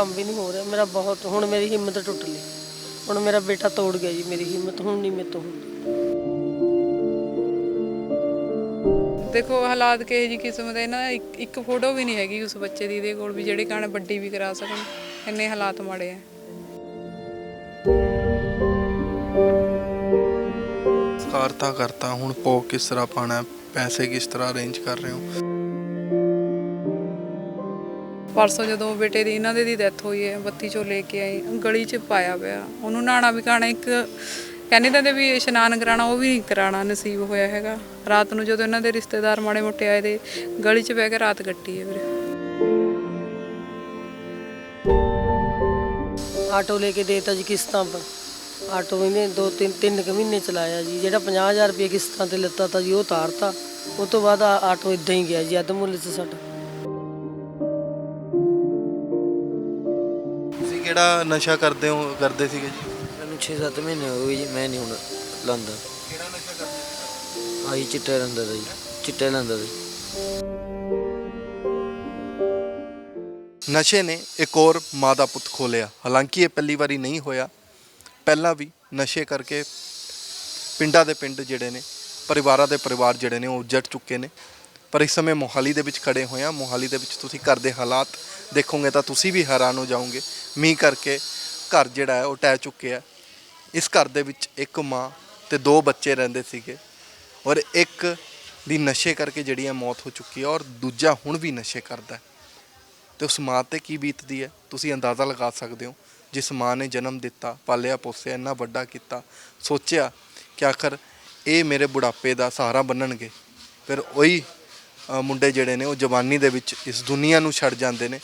ਕੰਮ ਵੀ ਨਹੀਂ ਹੋ ਰਿਹਾ। ਮੇਰਾ ਬਹੁਤ ਹੁਣ ਮੇਰੀ ਹਿੰਮਤ ਟੁੱਟ ਲਈ ਹੁਣ ਮੇਰਾ ਬੇਟਾ ਤੋੜ ਗਿਆ ਜੀ ਮੇਰੀ ਹਿੰਮਤ ਹੁਣ ਨਹੀਂ ਮੇਰੇ ਤੋਂ ਹੁੰਦੀ। ਦੇਖੋ ਹਾਲਾਤ ਕਿਹੋ ਜੀ ਕਿਸਮ ਦੇ ਨਾ ਇੱਕ ਫੋਟੋ ਵੀ ਨਹੀਂ ਹੈਗੀ ਉਸ ਬੱਚੇ ਦੀ ਇਹਦੇ ਕੋਲ ਵੀ ਜਿਹੜੇ ਕਾਣ ਵੱਡੀ ਵੀ ਕਰਾ ਸਕਣ। ਇੰਨੇ ਹਾਲਾਤ ਮਾੜੇ ਆ। ਕਰਤਾ ਕਰਤਾ ਹੁਣ ਪੋ ਕਿਸ ਤਰ੍ਹਾਂ ਪਾਣਾ ਪੈਸੇ ਕਿਸ ਤਰ੍ਹਾਂ ਅਰੇਂਜ ਕਰ ਰਹੇ ਹੋ? ਪਰਸੋਂ ਜਦੋਂ ਬੇਟੇ ਦੀ ਇਹਨਾਂ ਦੇ ਦੀ ਡੈਥ ਹੋਈ ਹੈ, ਬੱਤੀ ਚੋਂ ਲੈ ਕੇ ਆਈ ਗਲੀ 'ਚ ਪਾਇਆ ਪਿਆ। ਉਹਨੂੰ ਨਹਾਣਾ ਵੀ ਖਾਣਾ, ਇੱਕ ਕਹਿੰਦੇ ਤਾਂ ਵੀ ਇਸ਼ਨਾਨ ਕਰਾਣਾ ਉਹ ਵੀ ਨਹੀਂ ਕਰਾਣਾ ਨਸੀਬ ਹੋਇਆ ਹੈਗਾ। ਰਾਤ ਨੂੰ ਜਦੋਂ ਇਹਨਾਂ ਦੇ ਰਿਸ਼ਤੇਦਾਰ ਮਾੜੇ ਮੋਟੇ ਆਏ ਦੇ ਗਲੀ 'ਚ ਬਹਿ ਕੇ ਰਾਤ ਕੱਟੀ ਹੈ ਵੀਰੇ ਆਟੋ ਲੈ ਕੇ ਦੇਤਾ ਜੀ ਕਿਸ਼ਤਾਂ ਪਰ। ਆਟੋ ਇਹਨੇ ਦੋ ਤਿੰਨ ਤਿੰਨ ਕੁ ਮਹੀਨੇ ਚਲਾਇਆ ਜੀ। ਜਿਹੜਾ 50000 ਰੁਪਏ ਕਿਸ਼ਤਾਂ ਤੇ ਲੱਤਾ ਤਾ ਜੀ, ਉਹ ਤਾਰਤਾ ਉਹ ਤੋਂ ਬਾਅਦ ਆਟੋ ਇਦਾਂ ਹੀ ਗਿਆ ਜੀ, ਅੱਧ ਮੁੱਲ 'ਚ ਸਾਡਾ ਕਿਹੜਾ ਨਸ਼ਾ ਕਰਦੇ ਹੋ ਕਰਦੇ ਸੀਗੇ ਜੀ? ਮੈਨੂੰ 6-7 ਮਹੀਨੇ ਹੋ ਗਏ ਜੀ ਮੈਂ ਨਹੀਂ ਹੁਣ ਲਾਂਦਾ। ਕਿਹੜਾ ਨਸ਼ਾ ਕਰਦੇ ਆਹੀ ਚਿੱਟੇ ਲੰਦਾ ਦਾ ਜੀ ਚਿੱਟੇ ਲੰਦਾ ਦਾ ਜੀ। ਨਸ਼ੇ ਨੇ ਇੱਕ ਹੋਰ ਮਾਂ ਦਾ ਪੁੱਤ ਖੋਲਿਆ ਹਾਲਾਂਕਿ ਇਹ ਪਹਿਲੀ ਵਾਰੀ ਨਹੀਂ ਹੋਇਆ ਪਹਿਲਾਂ ਵੀ ਨਸ਼ੇ ਕਰਕੇ ਪਿੰਡਾਂ ਦੇ ਪਿੰਡ ਜਿਹੜੇ ਨੇ ਪਰਿਵਾਰਾਂ ਦੇ ਪਰਿਵਾਰ ਜਿਹੜੇ ਨੇ ਉਹ ਉੱਜੜ ਚੁੱਕੇ ਨੇ। ਪਰ ਇਸ ਸਮੇਂ ਮੋਹਾਲੀ ਦੇ ਵਿੱਚ ਖੜੇ ਹੋਏ ਆ ਮੋਹਾਲੀ ਦੇ ਵਿੱਚ ਤੁਸੀਂ ਘਰ ਦੇ ਹਾਲਾਤ ਦੇਖੋਗੇ ਤਾਂ ਤੁਸੀਂ ਵੀ ਹੈਰਾਨ ਹੋ ਜਾਓਗੇ। ਮੀਂਹ ਕਰਕੇ ਘਰ ਜਿਹੜਾ ਹੈ ਉਹ ਟਹਿ ਚੁੱਕਿਆ ਹੈ। ਇਸ ਘਰ ਦੇ ਵਿੱਚ ਇੱਕ ਮਾਂ ਤੇ ਦੋ ਬੱਚੇ ਰਹਿੰਦੇ ਸੀਗੇ ਔਰ ਇੱਕ ਦੀ ਨਸ਼ੇ ਕਰਕੇ ਜਿਹੜੀ ਹੈ ਮੌਤ ਹੋ ਚੁੱਕੀ ਹੈ ਔਰ ਦੂਜਾ ਹੁਣ ਵੀ ਨਸ਼ੇ ਕਰਦਾ ਹੈ। ਤੇ ਉਸ ਮਾਂ ਤੇ ਕੀ ਬੀਤਦੀ ਹੈ? ਤੁਸੀਂ ਅੰਦਾਜ਼ਾ ਲਗਾ ਸਕਦੇ ਹੋ। ਜਿਸ ਮਾਂ ਨੇ ਜਨਮ ਦਿੱਤਾ, ਪਾਲਿਆ, ਪੋਸਿਆ, ਇੰਨਾ ਵੱਡਾ ਕੀਤਾ, ਸੋਚਿਆ ਕਿ ਆਖਰ ਇਹ ਮੇਰੇ ਬੁਢਾਪੇ ਦਾ ਸਹਾਰਾ ਬਣਨਗੇ। ਫਿਰ ਉਹੀ ਅ, ਮੁੰਡੇ ਜਿਹੜੇ ਨੇ ਉਹ ਜਵਾਨੀ ਦੇ ਵਿੱਚ ਇਸ ਦੁਨੀਆ ਨੂੰ ਛੱਡ ਜਾਂਦੇ ਨੇ।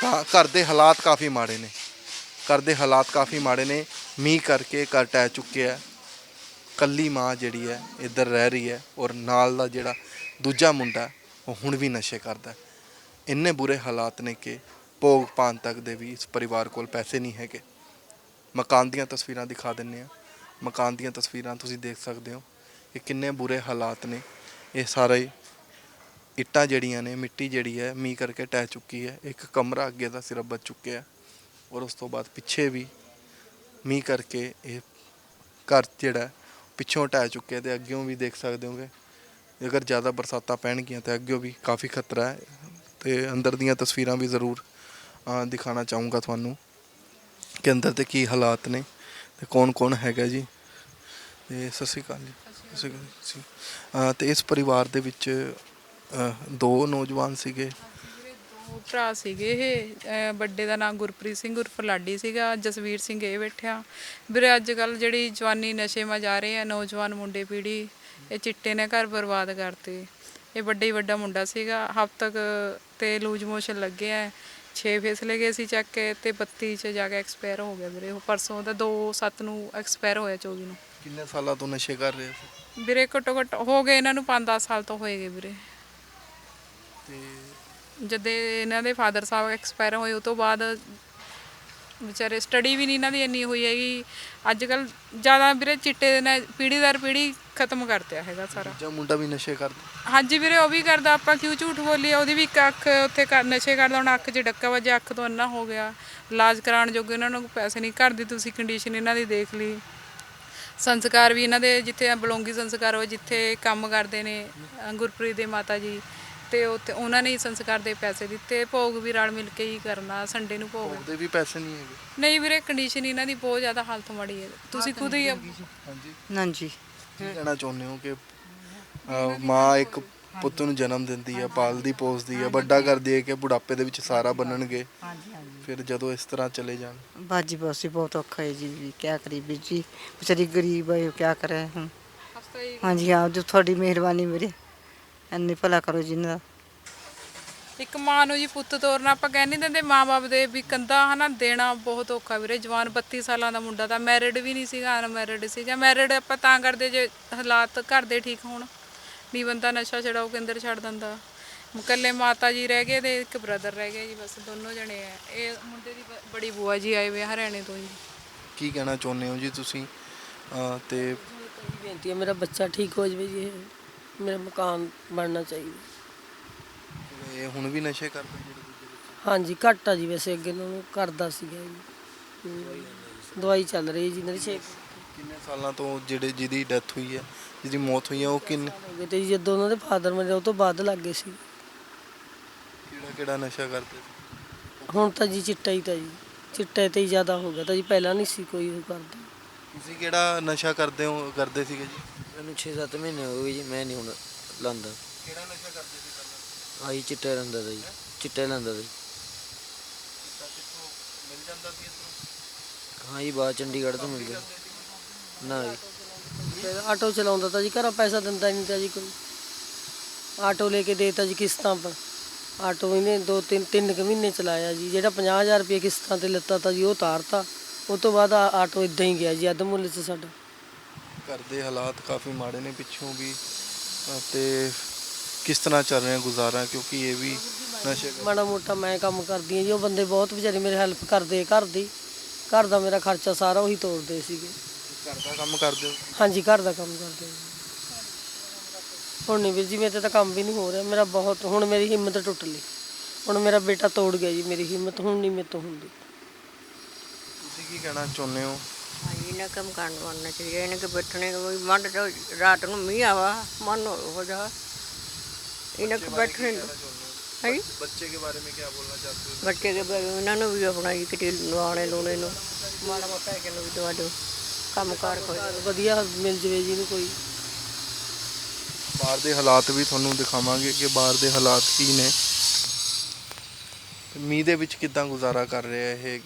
ਤਾਂ ਘਰ ਦੇ ਹਾਲਾਤ ਕਾਫੀ ਮਾੜੇ ਨੇ। ਘਰ ਦੇ ਹਾਲਾਤ ਕਾਫੀ ਮਾੜੇ ਨੇ। ਮੀਂਹ ਕਰਕੇ ਘਰ ਟਹਿ ਚੁੱਕਿਆ ਹੈ। ਕੱਲੀ ਮਾਂ ਜਿਹੜੀ ਹੈ ਇੱਧਰ ਰਹਿ ਰਹੀ ਹੈ ਔਰ ਨਾਲ ਦਾ ਜਿਹੜਾ ਦੂਜਾ ਮੁੰਡਾ ਹੈ, ਉਹ ਹੁਣ ਵੀ ਨਸ਼ੇ ਕਰਦਾ ਹੈ। ਇੰਨੇ ਬੁਰੇ ਹਾਲਾਤ ਨੇ ਕਿ ਭੋਗ ਪਾਣ ਤੱਕ ਦੇ ਵੀ ਇਸ ਪਰਿਵਾਰ ਕੋਲ ਪੈਸੇ ਨਹੀਂ ਹੈਗੇ। ਮਕਾਨ ਦੀਆਂ ਤਸਵੀਰਾਂ ਦਿਖਾ ਦਿੰਨੇ ਆ ਮਕਾਨ ਦੀਆਂ ਤਸਵੀਰਾਂ ਤੁਸੀਂ ਦੇਖ ਸਕਦੇ ਹੋ ਕਿ ਕਿੰਨੇ ਬੁਰੇ ਹਾਲਾਤ ਨੇ। ਇਹ ਸਾਰੇ ਇੱਟਾਂ ਜਿਹੜੀਆਂ ਨੇ ਮਿੱਟੀ ਜਿਹੜੀ ਹੈ ਮੀਂਹ ਕਰਕੇ ਟਹਿ ਚੁੱਕੀ ਹੈ। ਇੱਕ ਕਮਰਾ ਅੱਗੇ ਦਾ ਸਿਰਫ ਬਚ ਚੁੱਕਿਆ ਔਰ ਉਸ ਤੋਂ ਬਾਅਦ ਪਿੱਛੇ ਵੀ ਮੀਂਹ ਕਰਕੇ ਇਹ ਘਰ ਜਿਹੜਾ ਪਿੱਛੋਂ ਟਹਿ ਚੁੱਕਿਆ ਤੇ ਅੱਗਿਓਂ ਵੀ ਦੇਖ ਸਕਦੇ ਹੋਗੇ। ਅਗਰ ਜ਼ਿਆਦਾ ਬਰਸਾਤਾਂ ਪੈਣਗੀਆਂ ਤਾਂ ਅੱਗਿਓਂ ਵੀ ਕਾਫੀ ਖਤਰਾ ਹੈ ਤੇ ਅੰਦਰ ਦੀਆਂ ਤਸਵੀਰਾਂ ਵੀ ਜ਼ਰੂਰ ਅ, ਦਿਖਾਣਾ ਚਾਹੂੰਗਾ ਤੁਹਾਨੂੰ ਕਿ ਅੰਦਰ ਤੇ ਕੀ ਹਾਲਾਤ ਨੇ ਤੇ ਕੌਣ ਕੌਣ ਹੈਗਾ ਜੀ। ਤੇ ਸਤਿ ਸ਼੍ਰੀ ਅਕਾਲ ਜੀ। ਸਤਿ ਸ਼੍ਰੀ ਅਕਾਲ ਜੀ। ਤੇ ਇਸ ਪਰਿਵਾਰ ਦੇ ਵਿੱਚ ਦੋ ਨੌਜਵਾਨ ਸੀਗੇ। ਦੋ ਭਰਾ ਸੀਗੇ ਇਹ। ਅਹ ਵੱਡੇ ਦਾ ਨਾਮ ਗੁਰਪ੍ਰੀਤ ਸਿੰਘ ਉਰਫ ਲਾਡੀ ਸੀਗਾ। ਜਸਵੀਰ ਸਿੰਘ ਇਹ ਬੈਠਿਆ। ਵੀਰੇ ਅੱਜ ਕੱਲ ਜਿਹੜੀ ਜਵਾਨੀ ਨਸ਼ੇ ਮਾ ਜਾ ਰਹੇ ਆ ਨੌਜਵਾਨ ਮੁੰਡੇ ਪੀੜ੍ਹੀ ਇਹ ਚਿੱਟੇ ਨੇ ਘਰ ਬਰਬਾਦ ਕਰਤੇ। ਇਹ ਵੱਡੇ ਹੀ ਵੱਡਾ ਮੁੰਡਾ ਸੀਗਾ। ਹਫ਼ਤਕ ਤੇ ਲੂਜ ਮੋਸ਼ਨ ਲੱਗੇ ਆ। 6 ਫੇਸਲੇ ਗਏ ਸੀ ਚੱਕ ਕੇ ਤੇ 32 ਚ ਜਾ ਕੇ ਐਕਸਪਾਇਰ ਹੋ ਗਿਆ ਵੀਰੇ। ਉਹ ਪਰਸੋਂ ਦਾ 2 7 ਨੂੰ ਐਕਸਪਾਇਰ ਹੋਇਆ 24 ਨੂੰ। ਕਿੰਨੇ ਸਾਲਾਂ ਤੋਂ ਨਸ਼ੇ ਕਰ ਰਹੇ ਸੀ? ਵੀਰੇ ਘੱਟੋ ਘੱਟ ਹੋ ਗਏ ਇਹਨਾਂ ਨੂੰ 5-10 ਸਾਲ ਤੋਂ ਹੋਏਗੇ ਵੀਰੇ। ਜਦੇ ਇਹਨਾਂ ਦੇ ਫਾਦਰ ਸਾਹਿਬ ਐਕਸਪਾਇਰ ਹੋਏ ਉਹ ਤੋਂ ਬਾਅਦ ਵਿਚਾਰੇ ਸਟੱਡੀ ਵੀ ਨਹੀਂ ਇਹਨਾਂ ਦੀ ਇੰਨੀ ਹੋਈ ਹੈਗੀ। ਅੱਜ ਕੱਲ ਜ਼ਿਆਦਾ ਵੀਰੇ ਚਿੱਟੇ ਦੇ ਨਾਲ ਪੀੜ੍ਹੀ ਦਰ ਪੀੜ੍ਹੀ ਖਤਮ ਕਰਤਿਆ ਹੈਗਾ ਸਾਰਾ। ਦੂਜਾ ਮੁੰਡਾ ਵੀ ਨਸ਼ੇ ਕਰਦਾ। ਹਾਂਜੀ ਵੀਰੇ ਉਹ ਵੀ ਕਰਦਾ। ਆਪਾਂ ਕਿਉਂ ਝੂਠ ਬੋਲੀਏ? ਉਹਦੀ ਵੀ ਇੱਕ ਅੱਖ ਉੱਥੇ ਕਰ- ਨਸ਼ੇ ਕਰਦਾ। ਹੁਣ ਅੱਖ 'ਚ ਡੱਕਾ ਵੱਜਿਆ ਅੱਖ ਤੋਂ ਅੰਨਾ ਹੋ ਗਿਆ। ਇਲਾਜ ਕਰਾਉਣ ਜੋਗੇ ਇਹਨਾਂ ਨੂੰ ਪੈਸੇ ਨਹੀਂ। ਘਰ ਦੀ ਤੁਸੀਂ ਕੰਡੀਸ਼ਨ ਇਹਨਾਂ ਦੀ ਦੇਖ ਲਈ। ਸੰਸਕਾਰ ਵੀ ਇਹਨਾਂ ਦੇ ਜਿੱਥੇ ਬਲੋਂਗੀ ਸੰਸਕਾਰ ਹੋਏ ਜਿੱਥੇ ਕੰਮ ਕਰਦੇ ਨੇ ਅ, ਗੁਰਪ੍ਰੀਤ ਦੇ ਮਾਤਾ ਜੀ। ਤੇ ਉੱਥੇ ਉਹਨਾਂ ਨੇ ਹੀ ਸੰਸਕਾਰ ਦੇ ਪੈਸੇ ਦਿੱਤੇ ਭੋਗ ਵੀ ਰਲ ਮਿਲ ਕੇ ਹੀ ਕਰਨਾ ਸੰਡੇ ਨੂੰ ਭੋਗ। ਉਹਦੇ ਵੀ ਪੈਸੇ ਨਹੀਂ ਹੈਗੇ। ਨਹੀਂ ਵੀਰੇ ਕੰਡੀਸ਼ਨ ਇਹਨਾਂ ਦੀ ਬਹੁਤ ਜ਼ਿਆਦਾ ਹਾਲਤ ਮਾੜੀ ਹੈ। ਤੁਸੀਂ ਖੁਦ ਹੀ ਹਾਂਜੀ। ਹਾਂਜੀ। ਕੀ ਕਹਿਣਾ ਚਾਹੁੰਦੇ ਹੋ ਕਿ ਅਹ, ਮਾਂ ਇੱਕ ਪੁੱਤ ਨੂੰ ਜਨਮ ਦਿੰਦੀ ਹੈ ਪਾਲਦੀ ਪੋਸਦੀ ਹੈ ਵੱਡਾ ਕਰਦੀ ਹੈ ਕਿ ਬੁਢਾਪੇ ਦੇ ਵਿੱਚ ਸਾਰਾ ਬਣਨਗੇ ਹਾਂਜੀ ਹਾਂਜੀ। ਫਿਰ ਜਦੋਂ ਇਸ ਤਰ੍ਹਾਂ ਚਲੇ ਜਾਣ? ਬਾਜੀ ਬੋਸੀ ਬਹੁਤ ਔਖਾ ਹੈ ਜੀ ਵੀ ਕੀ ਕਰੀ ਵੀਰ ਜੀ? ਵਿਚਾਰੀ ਗਰੀਬ ਹੈ ਉਹ ਕੀ ਕਰੇ ਹੁਣ? ਹਾਂਜੀ ਹਾਂ ਜੋ ਤੁਹਾਡੀ ਮਿਹਰਬਾਨੀ ਮੇਰੇ ਇੰਨੀ ਭਲਾ ਕਰੋ ਜੀ ਇਹਨਾਂ ਦਾ। ਇੱਕ ਮਾਂ ਨੂੰ ਜੀ ਪੁੱਤ ਤੋਰਨਾ ਆਪਾਂ ਕਹਿ ਨਹੀਂ ਦਿੰਦੇ ਮਾਂ-ਬਾਪ ਦੇ ਵੀ ਕੰਦਾ ਹਨਾ ਦੇਣਾ ਬਹੁਤ ਔਖਾ ਵੀਰੇ। ਜਵਾਨ 32 ਸਾਲਾਂ ਦਾ ਮੁੰਡਾ ਤਾਂ ਮੈਰਿਡ ਵੀ ਨਹੀਂ ਸੀਗਾ ਅਨਮੈਰਿਡ ਸੀਗਾ ਮੈਰਿਡ ਆਪਾਂ ਤਾਂ ਕਰਦੇ ਜੇ ਹਾਲਾਤ ਘਰ ਦੇ ਠੀਕ ਹੋਣ। ਵੀ ਬੰਦਾ ਨਸ਼ਾ ਛਡਾਓ ਕੇਂਦਰ ਛੱਡ ਦਿੰਦਾ। ਮੁਕੱਲੇ ਮਾਤਾ ਜੀ ਰਹਿ ਗਏ ਤੇ ਇੱਕ ਬ੍ਰਦਰ ਰਹਿ ਗਏ ਜੀ ਬਸ ਦੋਨੋਂ ਜਣੇ ਆ। ਇਹ ਮੁੰਡੇ ਦੀ ਬ- ਬੜੀ ਬੂਆ ਜੀ ਆਏ ਵੇ ਹਰਿਆਣੇ ਤੋਂ ਜੀ। ਕੀ ਕਹਿਣਾ ਚਾਹੁੰਦੇ ਹੋ ਜੀ ਤੁਸੀਂ? ਅਹ, ਤੇ ਬੇਨਤੀ ਹੈ ਮੇਰਾ ਬੱਚਾ ਠੀਕ ਹੋ ਜਾਵੇ ਜੀ। ਇਹ। ਮੇਰਾ ਮਕਾਨ ਬਣਨਾ ਚਾਹੀਦਾ। ਇਹ ਹੁਣ ਵੀ ਨਸ਼ੇ ਕਰਦੇ ਜਿਹੜੇ ਦੂਜੇ ਬੱਚੇ? ਹਾਂਜੀ ਘੱਟ ਆ ਜੀ ਵੈਸੇ ਅੱਗੇ ਨੂੰ ਕਰਦਾ ਸੀਗਾ ਜੀ ਹਮ, ਦਵਾਈ ਚੱਲ ਰਹੀ ਜੀ ਇਹਨਾਂ ਦੀ ਛੇ ਕਿੰਨੇ ਸਾਲਾਂ ਤੋਂ ਜਿਹੜੇ ਜਿਹਦੀ ਡੈਥ ਹੋਈ ਹੈ ਜਿਹਦੀ ਮੌਤ ਹੋਈ ਹੈ ਉਹ ਕਿੰਨੇ ਹੋ ਗਏ ਤੇ ਜੀ ਜਦੋਂ ਉਹਨਾਂ ਦੇ ਫਾਦਰ ਮਰੇ ਉਹ ਤੋਂ ਬਾਅਦ ਲੱਗ ਗਏ ਸੀ। ਕਿਹੜਾ ਕਿਹੜਾ ਨਸ਼ਾ ਕਰਦੇ ਸੀ? ਹੁਣ ਤਾਂ ਜੀ ਚਿੱਟਾ ਹੀ ਤਾਂ ਜੀ ਚਿੱਟੇ ਤੇ ਹੀ ਜ਼ਿਆਦਾ ਹੋ ਗਿਆ ਤਾਂ ਜੀ ਪਹਿਲਾਂ ਨਹੀਂ ਸੀ ਕੋਈ ਉਹ ਕਰਦਾ। ਤੁਸੀਂ ਕਿਹੜਾ ਨਸ਼ਾ ਕਰਦੇ ਹੋ ਕਰਦੇ ਸੀਗੇ ਜੀ? ਮੈਨੂੰ 6-7 ਮਹੀਨੇ ਹੋ ਗਏ ਜੀ ਮੈਂ ਨਹੀਂ ਹੁਣ ਲਾਂਦਾ ਕਿਹੜਾ ਨਸ਼ਾ ਕਰਦੇ ਸੀ ਪਹਿਲਾਂ? ਆਹੀ ਚਿੱਟੇ ਲਾਂਦਾ ਤਾ ਜੀ ਚਿੱਟੇ ਲਾਂਦਾ ਤਾ ਜੀ। ਤਾਂ ਕਿੱਥੋਂ ਮਿਲ ਜਾਂਦਾ ਸੀ ਇੱਧਰੋਂ ਹਾਂ ਜੀ ਬਾਹਰ ਚੰਡੀਗੜ੍ਹ ਤੋਂ ਮਿਲ ਗਿਆ ਨਾ ਜੀ। ਫਿਰ ਆਟੋ ਚਲਾਉਂਦਾ ਤਾਂ ਜੀ ਘਰਾਂ ਪੈਸਾ ਦਿੰਦਾ ਹੀ ਨਹੀਂ ਤਾਂ ਜੀ ਕੋਈ। ਆਟੋ ਲੈ ਕੇ ਦੇਤਾ ਜੀ ਕਿਸ਼ਤਾਂ ਪਰ। ਆਟੋ ਇਹਨੇ ਦੋ ਤਿੰਨ ਤਿੰਨ ਕੁ ਮਹੀਨੇ ਚਲਾਇਆ ਜੀ ਜਿਹੜਾ 50000 ਰੁਪਏ ਕਿਸ਼ਤਾਂ ਤੇ ਲੱਤਾ ਤਾਂ ਜੀ ਉਹ ਤਾਰਤਾ ਉਹ ਤੋਂ ਬਾਅਦ ਆ- ਆਟੋ ਇਦਾਂ ਹੀ ਗਿਆ ਜੀ ਅੱਧ ਮੁੱਲ 'ਚ ਸਾਡਾ। ਘਰ ਦੇ ਹਾਲਾਤ ਕਾਫੀ ਮਾੜੇ ਨੇ ਪਿੱਛੋਂ ਵੀ ਤੇ ਕਿਸ ਤਰ੍ਹਾਂ ਚੱਲ ਰਿਹਾ ਗੁਜ਼ਾਰਾ? ਕਿਉਂਕਿ ਇਹ ਵੀ ਨਸ਼ੇ ਮਾੜਾ ਮੋਟਾ ਮੈਂ ਕੰਮ ਕਰਦੀ ਹਾਂ ਜੀ ਉਹ ਬੰਦੇ ਬਹੁਤ ਵਿਚਾਰੇ ਮੇਰੇ ਹੈਲਪ ਕਰਦੇ ਘਰ ਦੀ। ਘਰ ਦਾ ਮੇਰਾ ਖਰਚਾ ਸਾਰਾ ਉਹੀ ਤੋੜਦੇ ਸੀਗੇ। ਘਰ ਦਾ ਕੰਮ ਕਰਦੇ ਹੋ? ਹਾਂਜੀ ਘਰ ਦਾ ਕੰਮ ਕਰਦੇ ਹਾਂ ਹੁਣ ਨਹੀਂ ਵੀਰ ਜੀ ਮੇਰੇ ਤੇ ਤਾਂ ਕੰਮ ਵੀ ਨਹੀਂ ਹੋ ਰਿਹਾ। ਮੇਰਾ ਬਹੁਤ ਹੁਣ ਮੇਰੀ ਹਿੰਮਤ ਟੁੱਟ ਲਈ। ਹੁਣ ਮੇਰਾ ਬੇਟਾ ਤੋੜ ਗਿਆ ਜੀ ਮੇਰੀ ਹਿੰਮਤ ਹੁਣ ਨਹੀਂ ਮੇਰੇ ਤੋਂ ਹੁੰਦੀ। ਤੁਸੀਂ ਕੀ ਕਹਿਣਾ ਚਾਹੁੰਦੇ ਹੋ? ਇਹਨਾਂ ਕੰਮ ਕਰਨ ਬਣਨਾ ਚਾਹੀਏ ਇਹਨਾਂ ਕੇ ਬੈਠਣੇ ਕੋਈ ਮੰਡ ਤੋਂ ਰਾਤ ਨੂੰ ਮੀਂਹ ਆਵਾ ਮਨ ਹੋ ਜਾ। ਇਹਨਾਂ ਕੇ ਬੈਠਣੇ ਹੈ? ਬੱਚੇ ਕੇ ਬਾਰੇ ਮੇਂ ਕੀ ਬੋਲਣਾ ਚਾਹਤੇ ਹੋ ਬੱਚੇ ਕੇ ਬਾਰੇ ਉਹਨਾਂ ਨੂੰ ਵੀ ਆਪਣਾ ਇੱਕ ਟੀ ਲਵਾਣੇ ਲੋਣੇ ਨੂੰ ਮਾੜਾ ਮੋਟਾ ਕਿ ਨੂੰ ਵੀ ਦਵਾ ਦਿਓ ਕੰਮ ਕਾਰ ਕੋਈ। ਵਧੀਆ ਮਿਲ ਜਵੇ ਜੀ ਨੂੰ ਕੋਈ। ਬਾਹਰ ਦੇ ਹਾਲਾਤ ਵੀ ਤੁਹਾਨੂੰ ਦਿਖਾਵਾਂਗੇ ਕਿ ਬਾਹਰ ਦੇ ਹਾਲਾਤ ਕੀ ਨੇ। ਮੀਂਹ ਦੇ ਵਿੱਚ ਕਿਦਾਂ ਗੁਜ਼ਾਰਾ ਕਰ ਰਿਹਾ ਇਹ?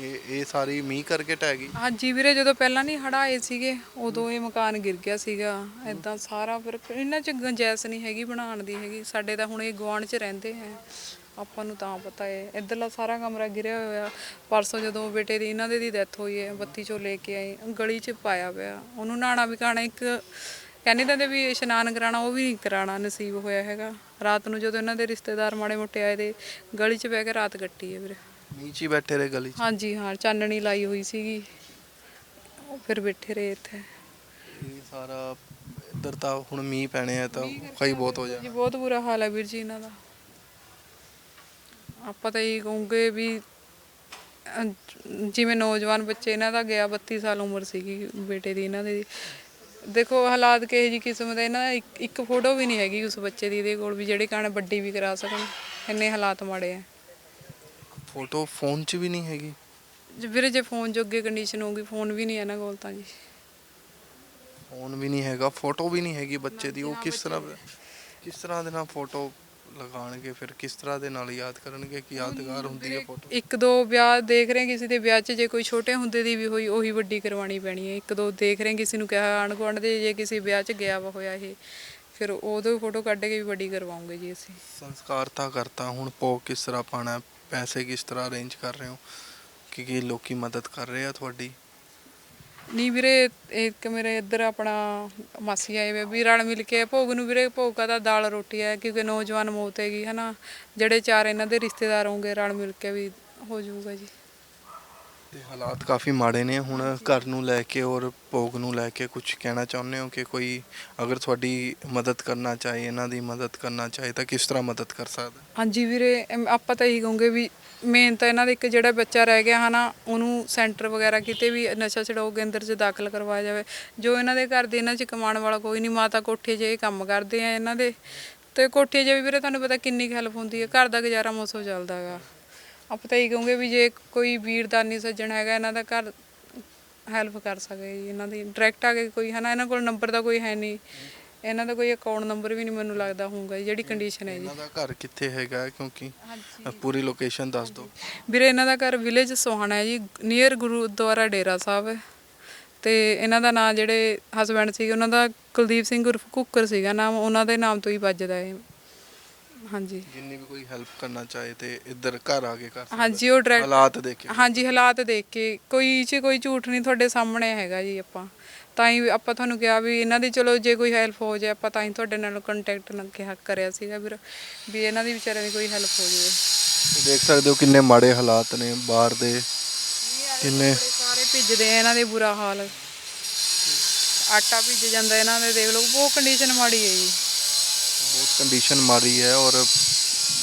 ਇਹ- ਇਹ ਸਾਰੀ ਮੀਂਹ ਕਰਕੇ ਟਹਿ ਗਈ? ਹਾਂਜੀ ਵੀਰੇ, ਜਦੋਂ ਪਹਿਲਾਂ ਨਹੀਂ ਹੜ੍ਹ ਆਏ ਸੀਗੇ, ਉਦੋਂ ਇਹ ਮਕਾਨ ਗਿਰ ਗਿਆ ਸੀਗਾ। ਐਦਾਂ ਸਾਰਾ ਫਿਰ ਇਹਨਾਂ 'ਚ ਗੁੰਜਾਇਸ਼ ਨਹੀਂ ਹੈਗੀ ਬਣਾਉਣ ਦੀ ਹੈਗੀ। ਸਾਡੇ ਤਾਂ ਹੁਣ ਇਹ ਗੁਆਂਢ 'ਚ ਰਹਿੰਦੇ ਹੈ। ਆਪਾਂ ਨੂੰ ਤਾਂ ਪਤਾ ਹੈ। ਇੱਧਰਲਾ ਸਾਰਾ ਕਮਰਾ ਗਿਰਿਆ ਹੋਇਆ। ਪਰਸੋਂ ਜਦੋਂ ਬੇਟੇ ਦੀ, ਇਹਨਾਂ ਦੇ ਦੀ ਡੈਥ ਹੋਈ ਹੈ, ਬੱਤੀ ਚੋਂ ਲੈ ਕੇ ਆਏ। ਗਲੀ 'ਚ ਪਾਇਆ ਪਿਆ। ਉਹਨੂੰ ਨਹਾਣਾ ਵੀ ਇੱਕ, ਕਹਿੰਦੇ ਤਾਂ ਵੀ ਇਸ਼ਨਾਨ ਕਰਾਣਾ ਉਹ ਵੀ ਨਹੀਂ ਕਰਾਣਾ ਨਸੀਬ ਹੋਇਆ ਹੈਗਾ। ਰਾਤ ਨੂੰ ਜਦੋਂ ਇਹਨਾਂ ਦੇ ਰਿਸ਼ਤੇਦਾਰ ਮਾੜੇ ਮੋਟੇ ਆਏ ਤੇ ਗਲੀ 'ਚ ਬਹਿ ਕੇ ਰਾਤ ਕੱਟੀ ਹੈ ਵੀਰੇ। ਮੀਂਹ 'ਚ ਹੀ ਬੈਠੇ ਰਹੇ ਗਲੀ 'ਚ? ਹਾਂਜੀ ਹਾਂ ਚਾਨਣੀ ਲਾਈ ਹੋਈ ਸੀਗੀ। ਉਹ ਫਿਰ ਬੈਠੇ ਰਹੇ ਇੱਥੇ। ਇਹ ਸਾਰਾ ਇੱਧਰ ਤਾਂ ਹੁਣ ਮੀਂਹ ਪੈਣੇ ਆ ਤਾਂ ਹੀ ਬਹੁਤ ਹੋ ਜੀ ਜਾਣਾ ਬਹੁਤ ਬੁਰਾ ਹਾਲ ਹੈ ਵੀਰ ਜੀ ਇਹਨਾਂ ਦਾ। ਆਪਾਂ ਤਾਂ ਇਹ ਕਹੂੰਗੇ ਵੀ ਅਹ, ਜਿਵੇਂ ਨੌਜਵਾਨ ਬੱਚੇ ਇਹਨਾਂ ਦਾ ਗਿਆ 32 ਸਾਲ ਉਮਰ ਸੀਗੀ ਬੇਟੇ ਦੀ ਇਹਨਾਂ ਦੀ। ਦੇਖੋ ਹਾਲਾਤ ਕਿਹੋ ਜੀ ਕਿਸਮ ਦੇ ਇਹਨਾਂ ਦਾ ਇੱਕ- ਇੱਕ ਫੋਟੋ ਵੀ ਨਹੀਂ ਹੈਗੀ ਉਸ ਬੱਚੇ ਦੀ ਇਹਦੇ ਕੋਲ ਵੀ ਜਿਹੜੇ ਕਾਣ ਵੱਡੀ ਵੀ ਕਰਾ ਸਕਣ ਇੰਨੇ ਹਾਲਾਤ ਮਾੜੇ ਆ। ਫੋਟੋ ਫੋਨ 'ਚ ਵੀ ਨਹੀਂ ਹੈਗੀ? ਜੇ ਵੀਰੇ ਜੇ ਫੋਨ ਜੋਗੇ ਕੰਡੀਸ਼ਨ ਹੋਊਗੀ ਫੋਨ ਵੀ ਨਹੀਂ ਇਹਨਾਂ ਕੋਲ ਤਾਂ ਜੀ। ਫੋਨ ਵੀ ਨਹੀਂ ਹੈਗਾ ਫੋਟੋ ਵੀ ਨਹੀਂ ਹੈਗੀ ਬੱਚੇ ਦੀ ਉਹ ਕਿਸ ਤਰ੍ਹਾਂ ਕਿਸ ਤਰ੍ਹਾਂ ਦੇ ਨਾਲ ਫੋਟੋ ਲਗਾਣਗੇ ਫਿਰ ਕਿਸ ਤਰ੍ਹਾਂ ਦੇ ਨਾਲ ਯਾਦ ਕਰਨਗੇ ਕਿ ਯਾਦਗਾਰ ਹੁੰਦੀ ਹੈ ਫੋਟੋ ਇੱਕ ਦੋ ਵਿਆਹ ਦੇਖ ਰਹੇ ਹਾਂ ਕਿਸੇ ਦੇ ਵਿਆਹ 'ਚ ਜੇ ਕੋਈ ਛੋਟੇ ਹੁੰਦੇ ਦੀ ਵੀ ਹੋਈ ਉਹੀ ਵੱਡੀ ਕਰਵਾਉਣੀ ਪੈਣੀ ਹੈ। ਇੱਕ ਦੋ ਦੇਖ ਰਹੇ ਹਾਂ ਕਿਸੇ ਨੂੰ ਕਿਹਾ ਆਂਢ ਗੁਆਂਢ ਦੇ ਜੇ ਕਿਸੇ ਵਿਆਹ 'ਚ ਗਿਆ ਵਾ ਹੋਇਆ ਇਹ ਫਿਰ ਉਦੋਂ ਫੋਟੋ ਕੱਢ ਕੇ ਵੀ ਵੱਡੀ ਕਰਵਾਉਂਗੇ ਜੀ ਅਸੀਂ। ਸੰਸਕਾਰ ਤਾਂ ਕਰਤਾ ਹੁਣ ਭੋਗ ਕਿਸ ਤਰ੍ਹਾਂ ਪਾਣਾ ਪੈਸੇ ਕਿਸ ਤਰ੍ਹਾਂ ਅਰੇਂਜ ਕਰ ਰਹੇ ਹੋ? ਕਿ ਕੀ ਲੋਕੀ ਮਦਦ ਕਰ ਰਹੇ ਆ ਤੁਹਾਡੀ? ਨਹੀਂ ਵੀਰੇ ਇੱਕ ਮੇਰੇ ਇੱਧਰ ਆਪਣਾ ਮਾਸੀ ਆਏ ਵੇ ਵੀ ਰਲ ਮਿਲ ਕੇ ਭੋਗ ਨੂੰ ਵੀਰੇ ਭੋਗਾ ਦਾ ਦਾਲ ਰੋਟੀ ਹੈ ਕਿਉਂਕਿ ਨੌਜਵਾਨ ਮੌਤ ਹੈਗੀ ਹਨਾ। ਜਿਹੜੇ ਚਾਰ ਇਹਨਾਂ ਦੇ ਰਿਸ਼ਤੇਦਾਰ ਹੋਣਗੇ ਰਲ ਮਿਲ ਕੇ ਵੀ ਹੋ ਜਾਊਗਾ ਜੀ। ਤੇ ਹਾਲਾਤ ਕਾਫੀ ਮਾੜੇ ਨੇ ਹੁਣ ਘਰ ਨੂੰ ਲੈ ਕੇ ਔਰ ਭੋਗ ਨੂੰ ਲੈ ਕੇ ਕੁਝ ਕਹਿਣਾ ਚਾਹੁੰਦੇ ਹੋ ਕਿ ਕੋਈ ਅਗਰ ਤੁਹਾਡੀ ਮਦਦ ਕਰਨਾ ਚਾਹੇ ਇਹਨਾਂ ਦੀ ਮਦਦ ਕਰਨਾ ਚਾਹੇ ਤਾਂ ਕਿਸ ਤਰ੍ਹਾਂ ਮਦਦ ਕਰ ਸਕਦਾ? ਹਾਂਜੀ ਵੀਰੇ ਐਮ ਆਪਾਂ ਤਾਂ ਇਹੀ ਕਹੂੰਗੇ ਵੀ ਮੇਨ ਤਾਂ ਇਹਨਾਂ ਦੇ ਇੱਕ ਜਿਹੜਾ ਬੱਚਾ ਰਹਿ ਗਿਆ ਹਨਾ, ਉਹਨੂੰ ਸੈਂਟਰ ਵਗੈਰਾ ਕਿਤੇ ਵੀ ਨਸ਼ਾ ਛਡਾਊ ਕੇਂਦਰ 'ਚ ਦਾਖਲ ਕਰਵਾਇਆ ਜਾਵੇ। ਜੋ ਇਹਨਾਂ ਦੇ ਘਰ ਦੇ ਇਹਨਾਂ 'ਚ ਕਮਾਉਣ ਵਾਲਾ ਕੋਈ ਨਹੀਂ, ਮਾਤਾ ਕੋਠੇ 'ਚ ਇਹ ਕੰਮ ਕਰਦੇ ਆ ਇਹਨਾਂ ਦੇ। ਤੇ ਕੋਠੇ 'ਚ ਵੀ ਵੀਰੇ ਤੁਹਾਨੂੰ ਪਤਾ ਕਿੰਨੀ ਹੈਲਪ ਹੁੰਦੀ ਹੈ ਘਰ ਦਾ ਗੁਜ਼ਾਰਾ ਮੋਸੋ ਚੱਲਦਾ ਹੈਗਾ ਆਪਾਂ ਤਾਂ ਇਹੀ ਕਹੂੰਗੇ ਵੀ ਜੇ ਕੋਈ ਵੀਰਦਾਨੀ ਸੱਜਣ ਹੈਗਾ, ਇਹਨਾਂ ਦਾ ਘਰ ਹੈਲਪ ਕਰ ਸਕੇ ਜੀ, ਇਹਨਾਂ ਦੀ ਡਾਇਰੈਕਟ ਆ ਕੇ ਕੋਈ ਹਨਾ, ਇਹਨਾਂ ਕੋਲ ਨੰਬਰ ਦਾ ਕੋਈ ਹੈ ਨਹੀਂ। ਇਹਨਾਂ ਦਾ ਕੋਈ ਅਕਾਊਂਟ ਨੰਬਰ ਵੀ ਨਹੀਂ ਮੈਨੂੰ ਲੱਗਦਾ ਹੋਊਗਾ ਜੀ, ਜਿਹੜੀ ਕੰਡੀਸ਼ਨ ਹੈ ਜੀ। ਇਹਨਾਂ ਦਾ ਘਰ ਕਿੱਥੇ ਹੈਗਾ? ਹੈ? ਕਿਉਂਕਿ ਅ, ਪੂਰੀ ਲੋਕੇਸ਼ਨ ਦੱਸ ਦਿਓ। ਵੀਰੇ ਇਹਨਾਂ ਦਾ ਘਰ ਵਿਲੇਜ ਸੋਹਾਣਾ ਹੈ ਜੀ ਨੀਅਰ ਗੁਰਦੁਆਰਾ ਡੇਰਾ ਸਾਹਿਬ ਹੈ। ਤੇ ਇਹਨਾਂ ਦਾ ਨਾਮ ਜਿਹੜੇ ਹਸਬੰਡ ਸੀ ਉਹਨਾਂ ਦਾ ਕੁਲਦੀਪ ਸਿੰਘ ਉਰਫ ਕੁੱਕਰ ਸੀਗਾ ਨਾਮ ਉਹਨਾਂ ਦੇ ਨਾਮ ਤੋਂ ਹੀ ਵੱਜਦਾ ਹੈ ਹਾਂਜੀ। ਜਿੰਨੀ ਵੀ ਕੋਈ ਹੈਲਪ ਕਰਨਾ ਚਾਹੇ ਤੇ ਇੱਧਰ ਘਰ ਆ ਕੇ ਕਰ ਸਕਦਾ। ਹਾਂਜੀ ਉਹ ਡਾਇਰੈਕਟ ਹਾਲਾਤ ਦੇਖ ਕੇ। ਹਾਂਜੀ ਹਾਲਾਤ ਦੇਖ ਕੇ ਕੋਈ ਚ ਕੋਈ ਝੂਠ ਨਹੀਂ ਤੁਹਾਡੇ ਸਾਹਮਣੇ ਹੈਗਾ ਜੀ ਆਪਾਂ। ਤਾਂ ਹੀ ਆਪਾਂ ਤੁਹਾਨੂੰ ਕਿਹਾ ਵੀ ਇਹਨਾਂ ਦੀ ਚਲੋ ਜੇ ਕੋਈ ਹੈਲਪ ਹੋ ਜਾਏ ਆਪਾਂ ਤਾਂ ਹੀ ਤੁਹਾਡੇ ਨਾਲ ਕੰਟੈਕਟ ਨਾਲ ਕਿਹਾ ਕਰਿਆ ਸੀਗਾ ਵੀਰ ਵੀ ਇਹਨਾਂ ਦੀ ਵਿਚਾਰਿਆਂ ਦੀ ਕੋਈ ਹੈਲਪ ਹੋ ਜਾਵੇ। ਦੇਖ ਸਕਦੇ ਹੋ ਕਿੰਨੇ ਮਾੜੇ ਹਾਲਾਤ ਨੇ ਬਾਹਰ ਦੇ। ਕਿੰਨੇ ਸਾਰੇ ਭਿੱਜਦੇ ਆ ਇਹਨਾਂ ਦੇ ਬੁਰਾ ਹਾਲ। ਆਟਾ ਭਿੱਜ ਜਾਂਦਾ ਇਹਨਾਂ ਦੇ ਦੇਖ ਲਓ ਬਹੁਤ ਕੰਡੀਸ਼ਨ ਮਾੜੀ ਹੈ ਜੀ। ਬਹੁਤ ਕੰਡੀਸ਼ਨ ਮਾਰੀ ਹੈ ਔਰ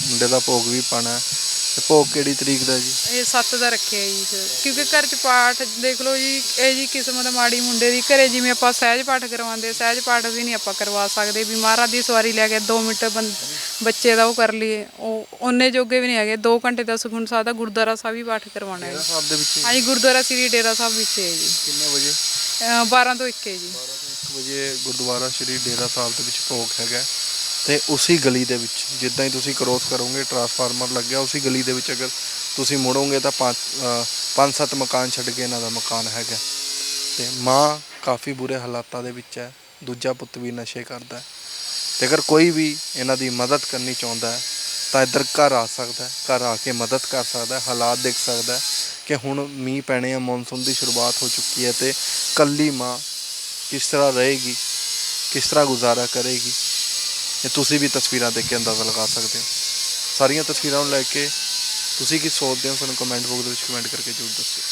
ਮੁੰਡੇ ਦਾ ਭੋਗ ਵੀ ਪਾਣਾ ਹੈ। ਤੇ ਭੋਗ ਕਿਹੜੀ ਤਰੀਕ ਦਾ ਜੀ? ਇਹ ਸੱਤ ਦਾ ਰੱਖਿਆ ਜੀ ਫਿਰ। ਕਿਉਂਕਿ ਘਰ ਚ ਪਾਠ ਦੇਖ ਲਓ ਜੀ ਇਹ ਜੀ ਕਿਸਮਤ ਮਾੜੀ ਮੁੰਡੇ ਦੀ ਘਰੇ ਜਿਵੇਂ ਆਪਾਂ ਸਹਿਜ ਪਾਠ ਕਰਵਾਉਂਦੇ ਸਹਿਜ ਪਾਠ ਵੀ ਨਹੀਂ ਆਪਾਂ ਕਰਵਾ ਸਕਦੇ ਵੀ ਮਹਾਰਾਜ ਦੀ ਸਵਾਰੀ ਲੈ ਕੇ 2 ਮਿੰਟ ਬੰ- ਬੱਚੇ ਦਾ ਉਹ ਕਰ ਲਈਏ ਉਹ ਉਹਨੇ ਜੋਗੇ ਵੀ ਨਹੀਂ ਹੈਗੇ 2 ਘੰਟੇ ਦਾ ਸੁਖਮਨ ਸਾਹਿਬ ਦਾ ਗੁਰਦੁਆਰਾ ਸਾਹਿਬ ਹੀ ਪਾਠ ਕਰਵਾਉਣਾ ਹੈ ਸਾਹਿਬ ਦੇ ਵਿੱਚ ਹਾਂਜੀ ਗੁਰਦੁਆਰਾ ਸ੍ਰੀ ਡੇਰਾ ਸਾਹਿਬ ਵਿੱਚ ਹੈ ਜੀ। ਕਿੰਨੇ ਵਜੇ? ਅਹ 12 ਤੋਂ 1 ਹੈ ਜੀ। 1 ਵਜੇ ਗੁਰਦੁਆਰਾ ਸ਼੍ਰੀ ਡੇਰਾ ਸਾਹਿਬ ਦੇ ਵਿੱਚ ਭੋਗ ਹੈਗਾ। ਤੇ ਉਸੇ ਗਲੀ ਦੇ ਵਿੱਚ, ਜਿੱਦਾਂ ਹੀ ਤੁਸੀਂ ਕ੍ਰੋਸ ਕਰੋਗੇ ਟਰਾਂਸਫਾਰਮਰ ਲੱਗਿਆ, ਉਸੇ ਗਲੀ ਦੇ ਵਿੱਚ ਅਗਰ ਤੁਸੀਂ ਮੁੜੋਗੇ ਤਾਂ ਪੰਜ ਪੰਜ ਸੱਤ ਮਕਾਨ ਛੱਡ ਕੇ ਇਹਨਾਂ ਦਾ ਮਕਾਨ ਹੈਗਾ। ਤੇ ਮਾਂ ਕਾਫੀ ਬੁਰੇ ਹਾਲਾਤਾਂ ਦੇ ਵਿੱਚ ਹੈ, ਦੂਜਾ ਪੁੱਤ ਵੀ ਨਸ਼ੇ ਕਰਦਾ ਹੈ। ਤੇ ਅਗਰ ਕੋਈ ਵੀ ਇਹਨਾਂ ਦੀ ਮਦਦ ਕਰਨੀ ਚਾਹੁੰਦਾ ਹੈ, ਤਾਂ ਇੱਧਰ ਘਰ ਆ ਸਕਦਾ ਘਰ ਆ ਕੇ ਮਦਦ ਕਰ ਸਕਦਾ ਹਾਲਾਤ ਦੇਖ ਸਕਦਾ ਕਿ ਹੁਣ ਮੀਂਹ ਪੈਣੇ ਆ, ਮੌਨਸੂਨ ਦੀ ਸ਼ੁਰੂਆਤ ਹੋ ਚੁੱਕੀ ਹੈ ਤੇ ਕੱਲੀ ਮਾਂ ਕਿਸ ਤਰ੍ਹਾਂ ਰਹੇਗੀ, ਕਿਸ ਤਰ੍ਹਾਂ ਗੁਜ਼ਾਰਾ ਕਰੇਗੀ? ਇਹ ਤੁਸੀਂ ਵੀ ਤਸਵੀਰਾਂ ਦੇਖ ਕੇ ਅੰਦਾਜ਼ਾ ਲਗਾ ਸਕਦੇ ਹੋ। ਸਾਰੀਆਂ ਤਸਵੀਰਾਂ ਨੂੰ ਲੈ ਕੇ ਤੁਸੀਂ ਕੀ ਸੋਚਦੇ ਹੋ, ਸਾਨੂੰ ਕਮੈਂਟ ਬਾਕਸ ਦੇ ਵਿੱਚ ਕਮੈਂਟ ਕਰਕੇ ਜ਼ਰੂਰ ਦੱਸਿਓ